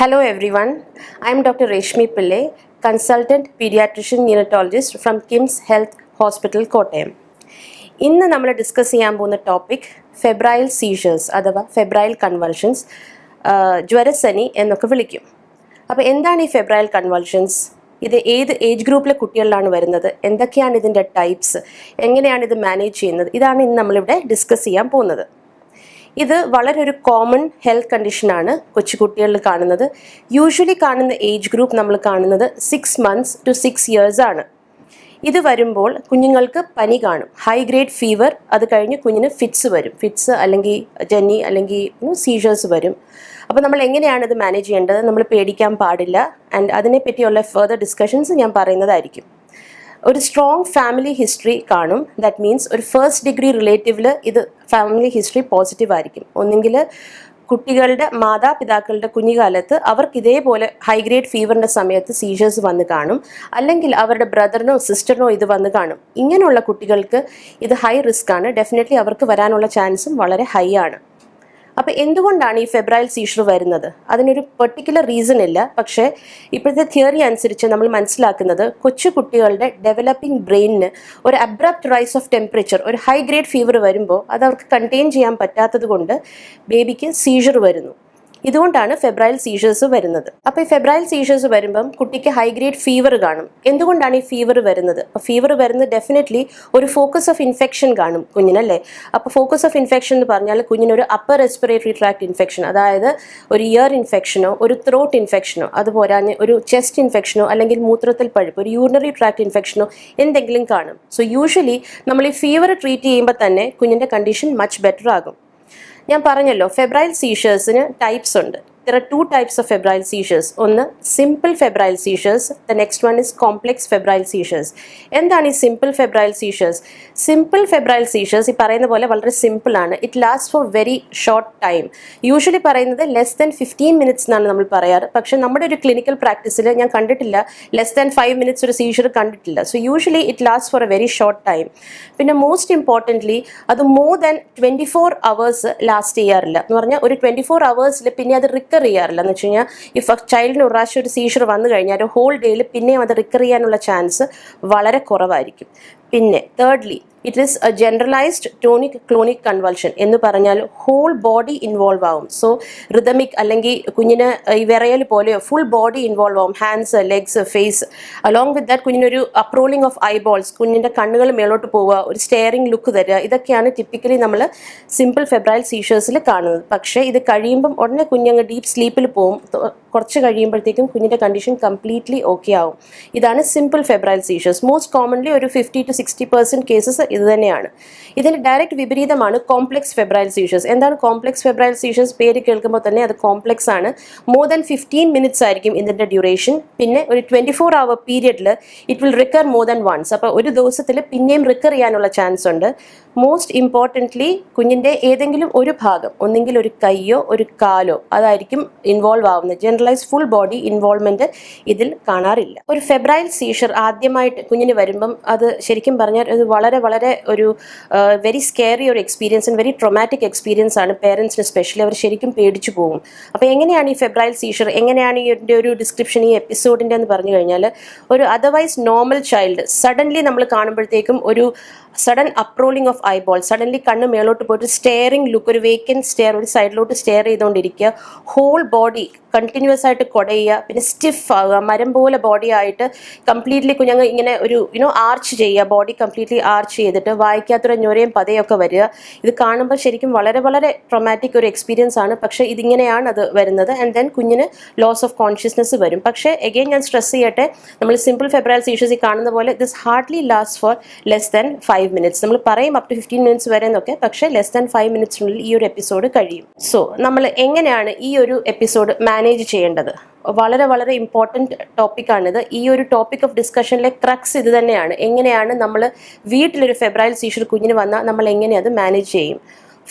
Hello everyone, I am Dr. Reshmi Pillay, consultant pediatrician neonatologist from KIMS Health Hospital, Kottayam ഇന്ന് നമ്മൾ discuss ചെയ്യാൻ പോകുന്ന topic febrile seizures അഥവാ febrile convulsions ജ്വരസനി എന്നൊക്കെ വിളിക്കും. അപ്പോൾ എന്താണ് ഈ ഫെബ്രൈൽ കൺവൾഷൻസ് ഇത് ഏത് ഏജ് ഗ്രൂപ്പിലെ കുട്ടികളിലാണ് വരുന്നത്? എന്തൊക്കെയാണ് ഇതിന്റെ ടൈപ്സ് എങ്ങനെയാണ് ഇത് മാനേജ് ചെയ്യുന്നത്? ഇതാണ് ഇന്ന് നമ്മളിവിടെ ഡിസ്കസ് ചെയ്യാൻ പോകുന്നത്. ഇത് വളരെ ഒരു കോമൺ ഹെൽത്ത് കണ്ടീഷനാണ് കൊച്ചുകുട്ടികളിൽ കാണുന്നത്. യൂഷ്വലി കാണുന്ന ഏജ് ഗ്രൂപ്പ് നമ്മൾ കാണുന്നത് six months to six years ആണ്. ഇത് വരുമ്പോൾ കുഞ്ഞുങ്ങൾക്ക് പനി കാണും. ഹൈ ഗ്രേഡ് ഫീവർ അത് കഴിഞ്ഞ് കുഞ്ഞിന് ഫിറ്റ്സ് വരും. ഫിറ്റ്സ് അല്ലെങ്കിൽ ജന്നി അല്ലെങ്കിൽ സീഷേഴ്സ് വരും. അപ്പോൾ നമ്മൾ എങ്ങനെയാണ് ഇത് മാനേജ് ചെയ്യേണ്ടത്? നമ്മൾ പേടിക്കാൻ പാടില്ല. ആൻഡ് അതിനെപ്പറ്റിയുള്ള ഫെർദർ ഡിസ്കഷൻസ് ഞാൻ പറയുന്നതായിരിക്കും. ഒരു സ്ട്രോങ് ഫാമിലി ഹിസ്റ്ററി കാണും. ദാറ്റ് മീൻസ് ഒരു ഫസ്റ്റ് ഡിഗ്രി റിലേറ്റീവിൽ ഇത് ഫാമിലി ഹിസ്റ്ററി പോസിറ്റീവ് ആയിരിക്കും. ഒന്നെങ്കിൽ കുട്ടികളുടെ മാതാപിതാക്കളുടെ കുഞ്ഞുകാലത്ത് അവർക്ക് ഇതേപോലെ ഹൈ ഗ്രേഡ് ഫീവറിന്റെ സമയത്ത് സീഷേഴ്സ് വന്ന് കാണും. അല്ലെങ്കിൽ അവരുടെ ബ്രദറിനോ സിസ്റ്ററിനോ ഇത് വന്ന് കാണും. ഇങ്ങനെയുള്ള കുട്ടികൾക്ക് ഇത് ഹൈ റിസ്ക് ആണ്. ഡെഫിനറ്റ്ലി അവർക്ക് വരാനുള്ള ചാൻസും വളരെ ഹൈ ആണ്. അപ്പോൾ എന്തുകൊണ്ടാണ് ഈ ഫെബ്രൈൽ സീഷർ വരുന്നത്? അതിനൊരു പെർട്ടിക്കുലർ റീസൺ ഇല്ല. പക്ഷെ ഇപ്പോഴത്തെ തിയറി അനുസരിച്ച് നമ്മൾ മനസ്സിലാക്കുന്നത് കൊച്ചു കുട്ടികളുടെ ഡെവലപ്പിംഗ് ബ്രെയിനിന് ഒരു അബ്രപ്റ്റ് റൈസ് ഓഫ് ടെമ്പറേച്ചർ ഒരു ഹൈ ഗ്രേഡ് ഫീവർ വരുമ്പോൾ അത് അവർക്ക് കണ്ടെയ്ൻ ചെയ്യാൻ പറ്റാത്തത് കൊണ്ട് ബേബിക്ക് സീഷർ വരുന്നു. ഇതുകൊണ്ടാണ് ഫെബ്രൈൽ സീഷേഴ്സ് വരുന്നത്. അപ്പോൾ ഈ ഫെബ്രൈൽ സീഷേഴ്സ് വരുമ്പം കുട്ടിക്ക് ഹൈ ഗ്രേഡ് ഫീവർ കാണും. എന്തുകൊണ്ടാണ് ഈ ഫീവർ വരുന്നത്? ഫീവർ വരുന്നത് ഡെഫിനറ്റ്ലി ഒരു ഫോക്കസ് ഓഫ് ഇൻഫെക്ഷൻ കാണും കുഞ്ഞിനല്ലേ? അപ്പോൾ ഫോക്കസ് ഓഫ് ഇൻഫെക്ഷൻ എന്ന് പറഞ്ഞാൽ കുഞ്ഞിനൊരു അപ്പർ റെസ്പിറേറ്ററി ട്രാക്ട് ഇൻഫെക്ഷൻ അതായത് ഒരു ഇയർ ഇൻഫെക്ഷനോ ഒരു ത്രോട്ട് ഇൻഫെക്ഷനോ അതുപോരാഞ്ഞ് ഒരു ചെസ്റ്റ് ഇൻഫെക്ഷനോ അല്ലെങ്കിൽ മൂത്രത്തിൽ പഴുപ്പ് ഒരു യൂറിനറി ട്രാക്ട് ഇൻഫെക്ഷനോ എന്തെങ്കിലും കാണും. സോ യൂഷ്വലി നമ്മൾ ഈ ഫീവർ ട്രീറ്റ് ചെയ്യുമ്പോൾ തന്നെ കുഞ്ഞിന്റെ കണ്ടീഷൻ മച്ച് ബെറ്റർ ആകും. ഞാൻ പറഞ്ഞല്ലോ ഫെബ്രൈൽ സീഷേഴ്സിന് ടൈപ്സ് ഉണ്ട്. There are two types of febrile seizures ഒന്ന് simple febrile seizures the next one is complex febrile seizures എന്താണ് ഈ simple febrile seizures simple febrile seizures ഈ പറയുന്ന പോലെ വളരെ സിമ്പിൾ ആണ്. It last for very short time usually പറയുന്നത് less than fifteen minutes എന്നാണ് നമ്മൾ പറയാറ്. പക്ഷെ നമ്മുടെ ഒരു ക്ലിനിക്കൽ പ്രാക്ടീസിൽ ഞാൻ കണ്ടിട്ടില്ല. ലെസ് ദാൻ ഫൈവ് മിനിറ്റ്സ് ഒരു സീഷർ കണ്ടിട്ടില്ല. So usually it last for a very short time പിന്നെ മോസ്റ്റ് ഇമ്പോർട്ടന്റ്ലി അത് more than twenty four hours last ചെയ്യാറില്ല. എന്ന് പറഞ്ഞാൽ ഒരു ട്വന്റി ഫോർ അവേഴ്സിൽ പിന്നെ അത് റിക്കർ ചെയ്യാറില്ല എന്ന് വെച്ച് കഴിഞ്ഞാൽ ഈ ചൈൽഡിന് ഒരു പ്രാവശ്യം ഒരു സീഷർ വന്നു കഴിഞ്ഞാൽ ഒരു ഹോൾ ഡേയിൽ പിന്നെയും അത് റിക്കർ ചെയ്യാനുള്ള ചാൻസ് വളരെ കുറവായിരിക്കും. പിന്നെ thirdly it is a generalised tonic clonic convulsion എന്ന് പറഞ്ഞാൽ ഹോൾ ബോഡി ഇൻവോൾവ് ആവും. സോ റിതമിക് അല്ലെങ്കിൽ കുഞ്ഞിന് ഈ വിറയൽ പോലെയോ ഫുൾ ബോഡി ഇൻവോൾവ് ആവും. Hands legs face along with that കുഞ്ഞിനൊരു അപ്രോളിംഗ് of eyeballs കുഞ്ഞിന്റെ കണ്ണുകൾ മേലോട്ട് പോവുക ഒരു സ്റ്റെയറിംഗ് ലുക്ക് തരിക ഇതൊക്കെയാണ് ടിപ്പിക്കലി നമ്മൾ സിമ്പിൾ ഫെബ്രൈൽ സീഷേഴ്സിൽ കാണുന്നത്. പക്ഷേ ഇത് കഴിയുമ്പം ഉടനെ കുഞ്ഞങ്ങ് ഡീപ്പ് സ്ലീപ്പിൽ പോവും. കുറച്ച് കഴിയുമ്പോഴത്തേക്കും കുഞ്ഞിന്റെ കണ്ടീഷൻ കംപ്ലീറ്റ്ലി ഓക്കെ ആവും. ഇതാണ് simple febrile seizures most commonly ഒരു fifty to sixty percent cases ഇത് തന്നെയാണ്. ഇതിന് ഡയറക്റ്റ് വിപരീതമാണ് കോംപ്ലക്സ് ഫെബ്രൈൽ സീഷേഴ്സ് എന്താണ് കോംപ്ലക്സ് ഫെബ്രൈൽ സീഷേഴ്സ് പേര് കേൾക്കുമ്പോൾ തന്നെ അത് കോംപ്ലക്സ് ആണ്. മോർ ദാൻ ഫിഫ്റ്റീൻ മിനിറ്റ്സ് ആയിരിക്കും ഇതിന്റെ ഡ്യൂറേഷൻ പിന്നെ ഒരു twenty four hour പീരിയഡിൽ it will recur more than once അപ്പോൾ ഒരു ദിവസത്തിൽ പിന്നെയും റിക്കർ ചെയ്യാനുള്ള ചാൻസ് ഉണ്ട്. മോസ്റ്റ് ഇമ്പോർട്ടന്റ്ലി കുഞ്ഞിന്റെ ഏതെങ്കിലും ഒരു ഭാഗം ഒന്നെങ്കിൽ ഒരു കൈയോ ഒരു കാലോ അതായിരിക്കും ഇൻവോൾവ് ആവുന്നത്. ജനറലൈസ് ഫുൾ ബോഡി ഇൻവോൾവ്മെന്റ് ഇതിൽ കാണാറില്ല. ഒരു ഫെബ്രൈൽ സീഷർ ആദ്യമായിട്ട് കുഞ്ഞിന് വരുമ്പം അത് ശരിക്കും പറഞ്ഞാൽ അത് വളരെ വളരെ ഒരു വെരി സ്കെയറി ഒരു experience and very traumatic experience ആണ് പേരൻസിന് സ്പെഷ്യലി അവർ ശരിക്കും പേടിച്ചു പോകും. അപ്പോൾ എങ്ങനെയാണ് ഈ ഫെബ്രൈൽ സീഷർ എങ്ങനെയാണ് ഈ ഒരു ഡിസ്ക്രിപ്ഷൻ ഈ എപ്പിസോഡിന്റെ എന്ന് പറഞ്ഞു കഴിഞ്ഞാൽ ഒരു അതർവൈസ് നോർമൽ ചൈൽഡ് സഡൻലി നമ്മൾ കാണുമ്പോഴത്തേക്കും ഒരു sudden uprolling of eyeball suddenly കണ്ണ് മേലോട്ട് പോയിട്ട് സ്റ്റെയറിംഗ് ലുക്ക് ഒരു വേക്കൻ സ്റ്റെയർ ഒരു സൈഡിലോട്ട് സ്റ്റെയർ ചെയ്തുകൊണ്ടിരിക്കുക ഹോൾ ബോഡി കണ്ടിന്യൂസ് ആയിട്ട് കുടയുക പിന്നെ സ്റ്റിഫ് ആവുക മരം പോലെ ബോഡി ആയിട്ട് കംപ്ലീറ്റ്ലി കുഞ്ഞങ്ങൾ ഇങ്ങനെ ഒരു യുനോ ആർച്ച് ചെയ്യുക ബോഡി കംപ്ലീറ്റ്ലി ആർച്ച് ചെയ്തിട്ട് വായിക്കാത്തൊരു ഞൊരയും പതയൊക്കെ വരിക. ഇത് കാണുമ്പോൾ ശരിക്കും വളരെ വളരെ ട്രൊമാറ്റിക് ഒരു എക്സ്പീരിയൻസ് ആണ്. പക്ഷേ ഇതിങ്ങനെയാണ് അത് വരുന്നത്. ആൻഡ് ദെൻ കുഞ്ഞിന് ലോസ് ഓഫ് കോൺഷ്യസ്നെസ് വരും. പക്ഷേ എഗെയിൻ ഞാൻ സ്ട്രെസ് ചെയ്യട്ടെ. നമ്മൾ സിമ്പിൾ ഫെബ്രൈൽ സീഷേഴ്സ് ഈ കാണുന്ന പോലെ this hardly last for less than five minutes നമ്മൾ പറയും അപ് ടു ഫിഫ്റ്റീൻ മിനിറ്റ്സ് വരെ എന്നൊക്കെ. പക്ഷേ ലെസ് ദാൻ ഫൈവ് മിനിറ്റ്സിനുള്ളിൽ ഈ ഒരു എപ്പിസോഡ് കഴിയും. സോ നമ്മൾ എങ്ങനെയാണ് ഈ ഒരു എപ്പിസോഡ് ചെയ്യേണ്ടത്. വളരെ വളരെ ഇമ്പോർട്ടന്റ് ടോപ്പിക്കാണിത് ഈ ഒരു ടോപ്പിക് ഓഫ് ഡിസ്കഷനിലെ ക്രക്സ് ഇത് തന്നെയാണ്. എങ്ങനെയാണ് നമ്മൾ വീട്ടിലൊരു ഫെബ്രൈൽ സീഷർ കുഞ്ഞിന് വന്നാൽ നമ്മൾ എങ്ങനെ അത് മാനേജ് ചെയ്യും?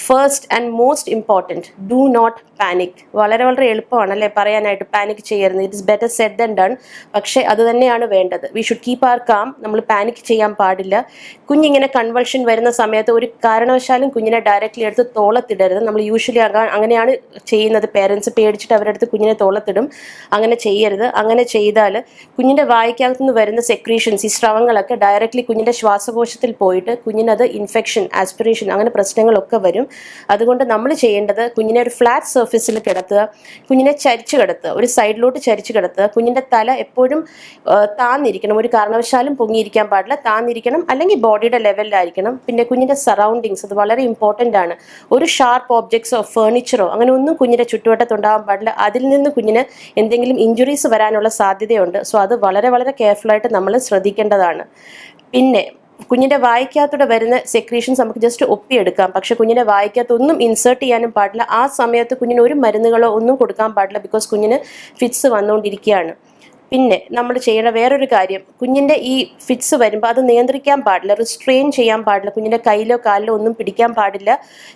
First and most important do not panic വളരെ വളരെ എളുപ്പമാണ് അല്ലേ പറയാനായിട്ട് പാനിക് ചെയ്യരുത്. It is better said than done പക്ഷേ അത് തന്നെയാണ് വേണ്ടത്. We should keep our calm നമ്മൾ പാനിക് ചെയ്യാൻ പാടില്ല. കുഞ്ഞിങ്ങനെ കൺവൾഷൻ വരുന്ന സമയത്ത് ഒരു കാരണവശാലും കുഞ്ഞിനെ ഡയറക്റ്റ്ലി എടുത്ത് തോളത്തിടരുത്. നമ്മൾ യൂഷ്വലി അങ്ങനെയാണ് ചെയ്യുന്നത്. പേരൻസ് പേടിച്ചിട്ട് അവരെടുത്ത് കുഞ്ഞിനെ തോളത്തിടും. അങ്ങനെ ചെയ്യരുത്. അങ്ങനെ ചെയ്താൽ കുഞ്ഞിന്റെ വായിക്കകത്തു നിന്ന് വരുന്ന സെക്രീഷൻസ് ഈ സ്രവങ്ങളൊക്കെ ഡയറക്റ്റ്ലി കുഞ്ഞിന്റെ ശ്വാസകോശത്തിൽ പോയിട്ട് കുഞ്ഞിനത് ഇൻഫെക്ഷൻ ആസ്പിറേഷൻ അങ്ങനെ പ്രശ്നങ്ങളൊക്കെ വരും. അതുകൊണ്ട് നമ്മൾ ചെയ്യേണ്ടത് കുഞ്ഞിനെ ഒരു ഫ്ലാറ്റ് സർഫേസിൽ കിടത്തുക കുഞ്ഞിനെ ചരിച്ചു കിടത്തുക ഒരു സൈഡിലോട്ട് ചരിച്ചു കിടത്തുക കുഞ്ഞിന്റെ തല എപ്പോഴും താന്നിരിക്കണം ഒരു കാരണവശാലും പൊങ്ങിയിരിക്കാൻ പാടില്ല താന്നിരിക്കണം അല്ലെങ്കിൽ ബോഡിയുടെ ലെവലിലായിരിക്കണം പിന്നെ കുഞ്ഞിന്റെ സറൗണ്ടിങ്സ് അത് വളരെ ഇമ്പോർട്ടന്റ് ആണ്. ഒരു ഷാർപ്പ് ഓബ്ജക്ട്സോ ഫേർണിച്ചറോ അങ്ങനെ ഒന്നും കുഞ്ഞിന്റെ ചുറ്റുവട്ടത്ത് ഉണ്ടാകാൻ പാടില്ല. അതിൽ നിന്ന് കുഞ്ഞിന് എന്തെങ്കിലും ഇഞ്ചുറീസ് വരാനുള്ള സാധ്യതയുണ്ട്. സോ അത് വളരെ വളരെ കെയർഫുള്ളായിട്ട് നമ്മൾ ശ്രദ്ധിക്കേണ്ടതാണ്. പിന്നെ കുഞ്ഞിന്റെ വായിക്കകത്തൂടെ വരുന്ന സെക്രീഷൻസ് നമുക്ക് ജസ്റ്റ് ഒപ്പിയെടുക്കാം. പക്ഷെ കുഞ്ഞിന്റെ വായിക്കകത്ത് ഒന്നും ഇൻസേർട്ട് ചെയ്യാനും പാടില്ല. ആ സമയത്ത് കുഞ്ഞിന് ഒരു മരുന്നുകളോ ഒന്നും കൊടുക്കാൻ പാടില്ല ബിക്കോസ് കുഞ്ഞിന് ഫിറ്റ്സ് വന്നുകൊണ്ടിരിക്കുകയാണ്. പിന്നെ നമ്മൾ ചെയ്യേണ്ട വേറൊരു കാര്യം കുഞ്ഞിന്റെ ഈ ഫിറ്റ്സ് വരുമ്പോൾ അത് നിയന്ത്രിക്കാൻ പാടില്ല റിസ്ട്രെയിൻ ചെയ്യാൻ പാടില്ല കുഞ്ഞിന്റെ കയ്യിലോ കാലിലോ ഒന്നും പിടിക്കാൻ പാടില്ല.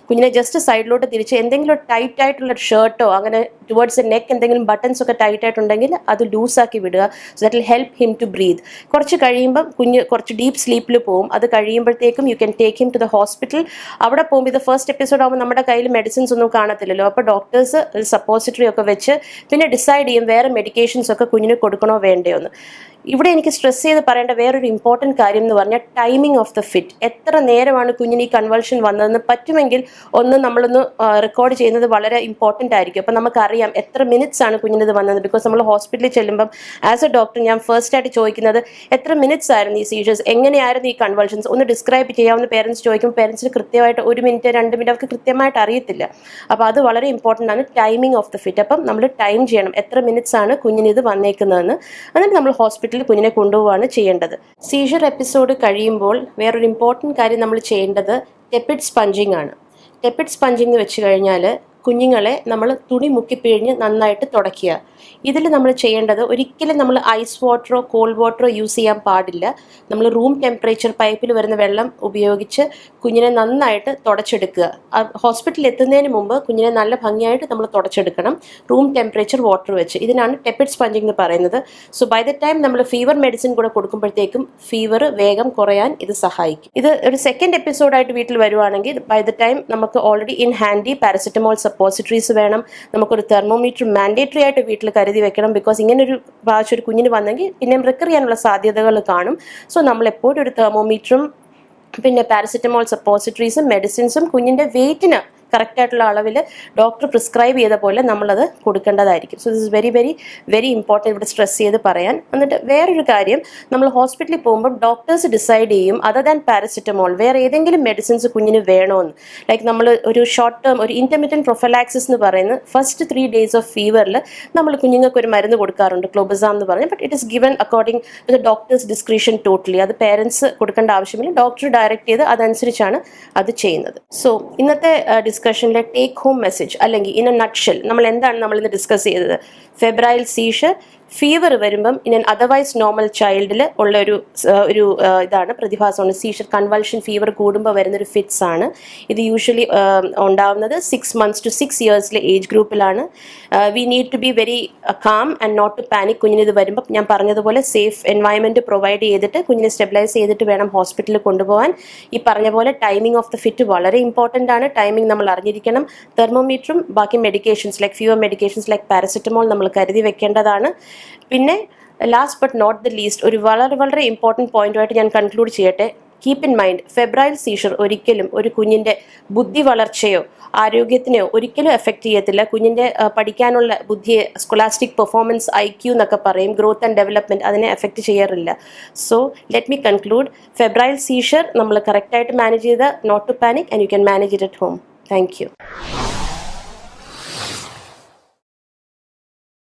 കുഞ്ഞിനെ ജസ്റ്റ് സൈഡിലോട്ട് തിരിച്ച് എന്തെങ്കിലും ടൈറ്റ് ആയിട്ടുള്ള ഷർട്ടോ അങ്ങനെ ടുവേർഡ്സ് നെക്ക് എന്തെങ്കിലും ബട്ടൺസ് ഒക്കെ ടൈറ്റ് ആയിട്ടുണ്ടെങ്കിൽ അത് ലൂസാക്കി വിടുക. So that will help him to breathe കുറച്ച് കഴിയുമ്പം കുഞ്ഞ് കുറച്ച് ഡീപ്പ് സ്ലീപ്പിൽ പോകും അത് കഴിയുമ്പോഴത്തേക്കും you can take him to the hospital അവിടെ പോകുമ്പോൾ ഇത് ഫസ്റ്റ് എപ്പിസോഡ് ആകുമ്പോൾ നമ്മുടെ കയ്യിൽ മെഡിസിൻസ് ഒന്നും കാണത്തില്ലല്ലോ. അപ്പോൾ ഡോക്ടേഴ്സ് സപ്പോസിറ്ററി ഒക്കെ വെച്ച് പിന്നെ ഡിസൈഡ് ചെയ്യും വേറെ മെഡിക്കേഷൻസ് ഒക്കെ കുഞ്ഞിന് കൊടുക്കണോ വേണ്ടയോ എന്ന്. ഇവിടെ എനിക്ക് സ്ട്രെസ് ചെയ്ത് പറയേണ്ട വേറൊരു ഇമ്പോർട്ടന്റ് കാര്യം എന്ന് പറഞ്ഞാൽ ടൈമിംഗ് ഓഫ് ദ ഫിറ്റ് എത്ര നേരമാണ് കുഞ്ഞിന് ഈ കൺവൾഷൻ വന്നതെന്ന് പറ്റുമെങ്കിൽ ഒന്ന് നമ്മളൊന്ന് റെക്കോർഡ് ചെയ്യുന്നത് വളരെ ഇമ്പോർട്ടന്റ് ആയിരിക്കും. അപ്പോൾ നമുക്കറിയാം എത്ര മിനിറ്റ്സ് ആണ് കുഞ്ഞിന് ഇത് വന്നത്. ബിക്കോസ് നമ്മൾ ഹോസ്പിറ്റലിൽ ചെല്ലുമ്പം ആസ് എ ഡോക്ടർ ഞാൻ ഫസ്റ്റ് ആയിട്ട് ചോദിക്കുന്നത് എത്ര മിനിറ്റ്സ് ആയിരുന്നു ഈ സീഷേഴ്സ് എങ്ങനെയായിരുന്നു ഈ കൺവൾഷൻസ് ഒന്ന് ഡിസ്ക്രൈബ് ചെയ്യാവുന്ന പേരൻസ് ചോദിക്കും. പേരൻസിന് കൃത്യമായിട്ട് ഒരു മിനിറ്റ് രണ്ട് മിനിറ്റ് അവർക്ക് കൃത്യമായിട്ട് അറിയത്തില്ല. അപ്പോൾ അത് വളരെ ഇമ്പോർട്ടന്റ് ആണ് ടൈമിംഗ് ഓഫ് ദ ഫിറ്റ് അപ്പം നമ്മൾ ടൈം ചെയ്യണം എത്ര മിനിറ്റ്സ് ആണ് കുഞ്ഞിന് ഇത് വന്നേക്കുന്നതെന്ന്. എന്നിട്ട് നമ്മൾ ഹോസ്പിറ്റലിൽ കുഞ്ഞിനെ കൊണ്ടുപോവാണ് ചെയ്യേണ്ടത്. സീഷർ എപ്പിസോഡ് കഴിയുമ്പോൾ വേറൊരു ഇമ്പോർട്ടന്റ് കാര്യം നമ്മൾ ചെയ്യേണ്ടത് ടെപ്പിഡ് സ്പഞ്ചിങ് ആണ്. ടെപ്പിഡ് സ്പഞ്ചിങ് വെച്ച് കഴിഞ്ഞാൽ കുഞ്ഞുങ്ങളെ നമ്മൾ തുണി മുക്കിപ്പിഴിഞ്ഞ് നന്നായിട്ട് തുടയ്ക്കുക. ഇതിൽ നമ്മൾ ചെയ്യേണ്ടത് ഒരിക്കലും നമ്മൾ ഐസ് വാട്ടറോ കോൾഡ് വാട്ടറോ യൂസ് ചെയ്യാൻ പാടില്ല. നമ്മൾ റൂം ടെമ്പറേച്ചർ പൈപ്പിൽ വരുന്ന വെള്ളം ഉപയോഗിച്ച് കുഞ്ഞിനെ നന്നായിട്ട് തുടച്ചെടുക്കുക. ഹോസ്പിറ്റലിൽ എത്തുന്നതിന് മുമ്പ് കുഞ്ഞിനെ നല്ല ഭംഗിയായിട്ട് നമ്മൾ തുടച്ചെടുക്കണം. റൂം ടെമ്പറേച്ചർ വാട്ടർ വെച്ച്. ഇതിനാണ് ടെപ്പിഡ് സ്പഞ്ചിങ് എന്ന് പറയുന്നത്. സോ ബൈ ദ ടൈം നമ്മൾ ഫീവർ മെഡിസിൻ കൂടെ കൊടുക്കുമ്പോഴത്തേക്കും ഫീവർ വേഗം കുറയാൻ ഇത് സഹായിക്കും. ഇത് ഒരു സെക്കൻഡ് എപ്പിസോഡായിട്ട് വീട്ടിൽ വരുവാണെങ്കിൽ ബൈ ദ ടൈം നമുക്ക് already in handy paracetamol suppositories വേണം. നമുക്കൊരു തെർമോമീറ്റർ മാൻഡേറ്ററി ആയിട്ട് വീട്ടിൽ കരുതി വെക്കണം. ബിക്കോസ് ഇങ്ങനെ ഒരു പ്രാവശ്യം ഒരു കുഞ്ഞിന് വന്നെങ്കിൽ പിന്നെയും റിക്കർ ചെയ്യാനുള്ള സാധ്യതകൾ കാണും. സോ നമ്മൾ എപ്പോഴും ഒരു തെർമോമീറ്ററും പിന്നെ പാരസെറ്റമോൾ സപ്പോസിറ്ററീസും മെഡിസിൻസും കുഞ്ഞിന്റെ വെയിറ്റിന് കറക്റ്റ് ആയിട്ടുള്ള അളവിൽ ഡോക്ടർ പ്രിസ്ക്രൈബ് ചെയ്ത പോലെ നമ്മളത് കൊടുക്കേണ്ടതായിരിക്കും. So this very very very important ഇവിടെ സ്ട്രെസ് ചെയ്ത് പറയാൻ. എന്നിട്ട് വേറൊരു കാര്യം നമ്മൾ ഹോസ്പിറ്റലിൽ പോകുമ്പോൾ ഡോക്ടേഴ്സ് ഡിസൈഡ് ചെയ്യും അതർ ദാൻ പാരസിറ്റമോൾ വേറെ ഏതെങ്കിലും മെഡിസിൻസ് കുഞ്ഞിന് വേണമെന്ന് ലൈക്ക് നമ്മൾ ഒരു ഷോർട്ട് ടേം ഒരു ഇന്റർമീഡിയൻ പ്രൊഫലാക്സിസ് എന്ന് പറയുന്നത് ഫസ്റ്റ് ത്രീ ഡേയ്സ് ഓഫ് ഫീവറിൽ നമ്മൾ കുഞ്ഞുങ്ങൾക്ക് ഒരു മരുന്ന് കൊടുക്കാറുണ്ട് ക്ലോബസാം എന്ന് പറഞ്ഞ് but it is given according the doctors description totally അത് പേരൻസ് കൊടുക്കേണ്ട ആവശ്യമില്ല ഡോക്ടർ ഡയറക്റ്റ് ചെയ്ത് അതനുസരിച്ചാണ് അത് ചെയ്യുന്നത്. സോ ഇന്നത്തെ ഡിസ്കഷനിലെ ടേക്ക് ഹോം മെസ്സേജ് അല്ലെങ്കിൽ ഇൻ എ നട്ഷൽ നമ്മൾ എന്താണ് നമ്മൾ ഇന്ന് ഡിസ്കസ് ചെയ്തത്? ഫെബ്രൈൽ സീഷർ ഫീവർ വരുമ്പം ഇൻ അതർവൈസ് നോർമൽ ചൈൽഡിൽ ഉള്ള ഒരു ഒരു ഇതാണ് പ്രതിഭാസമാണ്. സീഷർ കൺവൾഷൻ ഫീവർ കൂടുമ്പോൾ വരുന്നൊരു ഫിറ്റ്സ് ആണ്. ഇത് യൂഷ്വലി ഉണ്ടാവുന്നത് സിക്സ് മന്ത്സ് ടു സിക്സ് ഇയേഴ്സിലെ age ഗ്രൂപ്പിലാണ് we need to be very calm and not to panic കുഞ്ഞിന് ഇത് വരുമ്പോൾ ഞാൻ പറഞ്ഞതുപോലെ സേഫ് എൻവയൺമെന്റ് പ്രൊവൈഡ് ചെയ്തിട്ട് കുഞ്ഞിനെ സ്റ്റെബിലൈസ് ചെയ്തിട്ട് വേണം ഹോസ്പിറ്റലിൽ കൊണ്ടുപോകാൻ ഈ പറഞ്ഞ പോലെ ടൈമിംഗ് ഓഫ് ദ ഫിറ്റ് വളരെ ഇമ്പോർട്ടന്റ് ആണ്. ടൈമിംഗ് നമ്മൾ അറിഞ്ഞിരിക്കണം. തെർമോമീറ്ററും ബാക്കി medications like fever medications like paracetamol നമ്മൾ കരുതി വെക്കേണ്ടതാണ്. പിന്നെ last but not the least ഒരു വളരെ വളരെ ഇമ്പോർട്ടന്റ് പോയിന്റുമായിട്ട് ഞാൻ കൺക്ലൂഡ് ചെയ്യട്ടെ. Keep in mind febrile seizure ഒരിക്കലും ഒരു കുഞ്ഞിന്റെ ബുദ്ധി വളർച്ചയോ ആരോഗ്യത്തിനെയോ ഒരിക്കലും എഫക്റ്റ് ചെയ്യത്തില്ല. കുഞ്ഞിന്റെ പഠിക്കാനുള്ള ബുദ്ധിയെ സ്കൊലാസ്റ്റിക് പെർഫോമൻസ് ഐ ക്യൂ എന്നൊക്കെ പറയും. ഗ്രോത്ത് ആൻഡ് ഡെവലപ്മെന്റ് അതിനെ എഫക്റ്റ് ചെയ്യാറില്ല. So let me conclude febrile seizure നമ്മൾ കറക്റ്റായിട്ട് മാനേജ് ചെയ്ത not to panic and you can manage it at home thank you